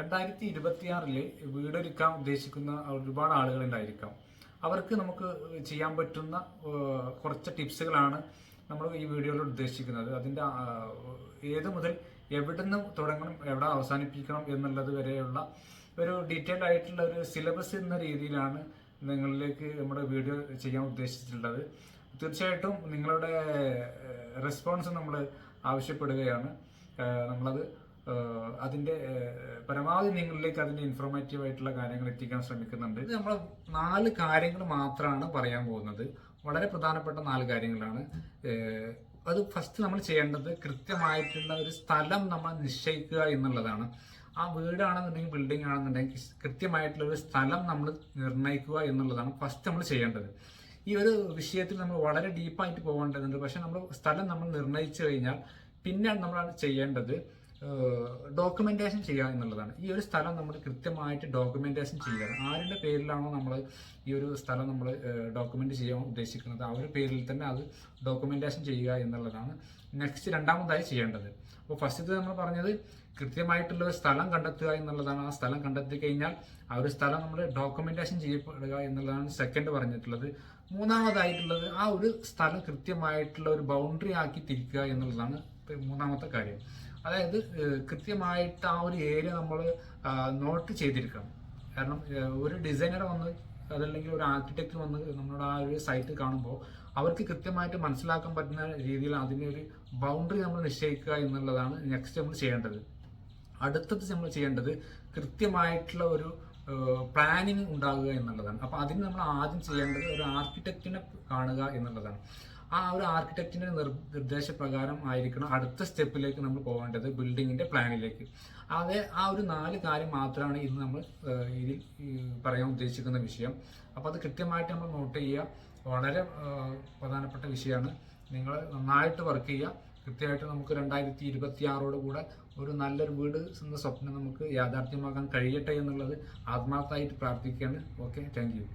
രണ്ടായിരത്തി ഇരുപത്തിയാറിൽ വീടൊരുക്കാൻ ഉദ്ദേശിക്കുന്ന ഒരുപാട് ആളുകളുണ്ടായിരിക്കാം അവർക്ക് നമുക്ക് ചെയ്യാൻ പറ്റുന്ന കുറച്ച് ടിപ്സുകളാണ് നമ്മൾ ഈ വീഡിയോയിൽ ഉദ്ദേശിക്കുന്നത്. അതിന്റെ ഏത് മുതൽ എവിടുന്ന് തുടങ്ങണം എവിടെ അവസാനിപ്പിക്കണം എന്നുള്ളത് വരെയുള്ള ഒരു ഡീറ്റെയിൽഡ് ആയിട്ടുള്ള ഒരു സിലബസ് എന്ന രീതിയിലാണ് നിങ്ങളിലേക്ക് നമ്മുടെ വീഡിയോ ചെയ്യാൻ ഉദ്ദേശിച്ചിട്ടുള്ളത്. തീർച്ചയായിട്ടും നിങ്ങളുടെ റെസ്പോൺസ് നമ്മൾ ആവശ്യപ്പെടുകയാണ്. നമ്മളത് അതിന്റെ പരമാവധി നിങ്ങളിലേക്ക് അതിന്റെ ഇൻഫോർമേറ്റീവ് ആയിട്ടുള്ള കാര്യങ്ങൾ എത്തിക്കാൻ ശ്രമിക്കുന്നുണ്ട്. നമ്മൾ നാല് കാര്യങ്ങൾ മാത്രമാണ് പറയാൻ പോകുന്നത്. വളരെ പ്രധാനപ്പെട്ട നാല് കാര്യങ്ങളാണ്. അത് ഫസ്റ്റ് നമ്മൾ ചെയ്യേണ്ടത് കൃത്യമായിട്ടുള്ള ഒരു സ്ഥലം നമ്മൾ നിശ്ചയിക്കുക എന്നുള്ളതാണ്. ആ വീടാണെന്നുണ്ടെങ്കിൽ ബിൽഡിംഗ് ആണെന്നുണ്ടെങ്കിൽ കൃത്യമായിട്ടുള്ള ഒരു സ്ഥലം നമ്മൾ നിർണയിക്കുക എന്നുള്ളതാണ് ഫസ്റ്റ് നമ്മൾ ചെയ്യേണ്ടത്. ഈ ഒരു വിഷയത്തിൽ നമ്മൾ വളരെ ഡീപ്പായിട്ട് പോകേണ്ടതുണ്ട്. പക്ഷെ നമ്മൾ സ്ഥലം നമ്മൾ നിർണയിച്ചു കഴിഞ്ഞാൽ പിന്നെ നമ്മൾ ചെയ്യേണ്ടത്. ഡോക്യുമെന്റേഷൻ ചെയ്യുക എന്നുള്ളതാണ്. ഈ ഒരു സ്ഥലം നമ്മൾ കൃത്യമായിട്ട് ഡോക്യുമെന്റേഷൻ ചെയ്യുക. ആരുടെ പേരിലാണോ നമ്മൾ ഈ ഒരു സ്ഥലം നമ്മൾ ഡോക്യുമെന്റ് ചെയ്യാൻ ഉദ്ദേശിക്കുന്നത് ആ ഒരു പേരിൽ തന്നെ അത് ഡോക്യുമെന്റേഷൻ ചെയ്യുക എന്നുള്ളതാണ് നെക്സ്റ്റ് രണ്ടാമതായി ചെയ്യേണ്ടത്. അപ്പോൾ ഫസ്റ്റ് നമ്മൾ പറഞ്ഞത് കൃത്യമായിട്ടുള്ള ഒരു സ്ഥലം കണ്ടെത്തുക എന്നുള്ളതാണ്. ആ സ്ഥലം കണ്ടെത്തി കഴിഞ്ഞാൽ ആ ഒരു സ്ഥലം നമ്മൾ ഡോക്യുമെന്റേഷൻ ചെയ്യപ്പെടുക എന്നുള്ളതാണ് സെക്കൻഡ് പറഞ്ഞിട്ടുള്ളത്. മൂന്നാമതായിട്ടുള്ളത് ആ ഒരു സ്ഥലം കൃത്യമായിട്ടുള്ള ഒരു ബൗണ്ടറി ആക്കി തിരിക്കുക എന്നുള്ളതാണ് മൂന്നാമത്തെ കാര്യം. അതായത് കൃത്യമായിട്ട് ആ ഒരു ഏരിയ നമ്മൾ നോട്ട് ചെയ്തിരിക്കണം. കാരണം ഒരു ഡിസൈനർ വന്ന് അതല്ലെങ്കിൽ ഒരു ആർക്കിടെക്റ്റ് വന്ന് നമ്മുടെ ആ ഒരു സൈറ്റ് കാണുമ്പോൾ അവർക്ക് കൃത്യമായിട്ട് മനസ്സിലാക്കാൻ പറ്റുന്ന രീതിയിൽ അതിന്റെ ഒരു ബൗണ്ടറി നമ്മൾ നിശ്ചയിക്കുക എന്നുള്ളതാണ് നെക്സ്റ്റ് നമ്മൾ ചെയ്യേണ്ടത്. അടുത്തത് നമ്മൾ ചെയ്യേണ്ടത് കൃത്യമായിട്ടുള്ള ഒരു പ്ലാനിങ് ഉണ്ടാകുക എന്നുള്ളതാണ്. അപ്പോൾ അതിന് നമ്മൾ ആദ്യം ചെയ്യേണ്ടത് ഒരു ആർക്കിടെക്റ്റിനെ കാണുക എന്നുള്ളതാണ്. ആ ഒരു ആർക്കിടെക്റ്റിന്റെ നിർദ്ദേശപ്രകാരം ആയിരിക്കണം അടുത്ത സ്റ്റെപ്പിലേക്ക് നമ്മൾ പോകേണ്ടത് ബിൽഡിങ്ങിന്റെ പ്ലാനിലേക്ക് അത് ആ ഒരു നാല് കാര്യം മാത്രമാണ് ഇന്ന് നമ്മൾ ഇതിൽ പറയാൻ ഉദ്ദേശിക്കുന്ന വിഷയം. അപ്പോൾ അത് കൃത്യമായിട്ട് നമ്മൾ നോട്ട് ചെയ്യുക. വളരെ പ്രധാനപ്പെട്ട വിഷയമാണ്. നിങ്ങൾ നന്നായിട്ട് വർക്ക് ചെയ്യുക. കൃത്യമായിട്ട് നമുക്ക് രണ്ടായിരത്തി ഇരുപത്തി ആറോട് കൂടെ ഒരു നല്ലൊരു വീട് എന്ന സ്വപ്നം നമുക്ക് യാഥാർത്ഥ്യമാക്കാൻ കഴിയട്ടെ എന്നുള്ളത് ആത്മാർത്ഥമായിട്ട് പ്രാർത്ഥിക്കുകയാണ്. Okay thank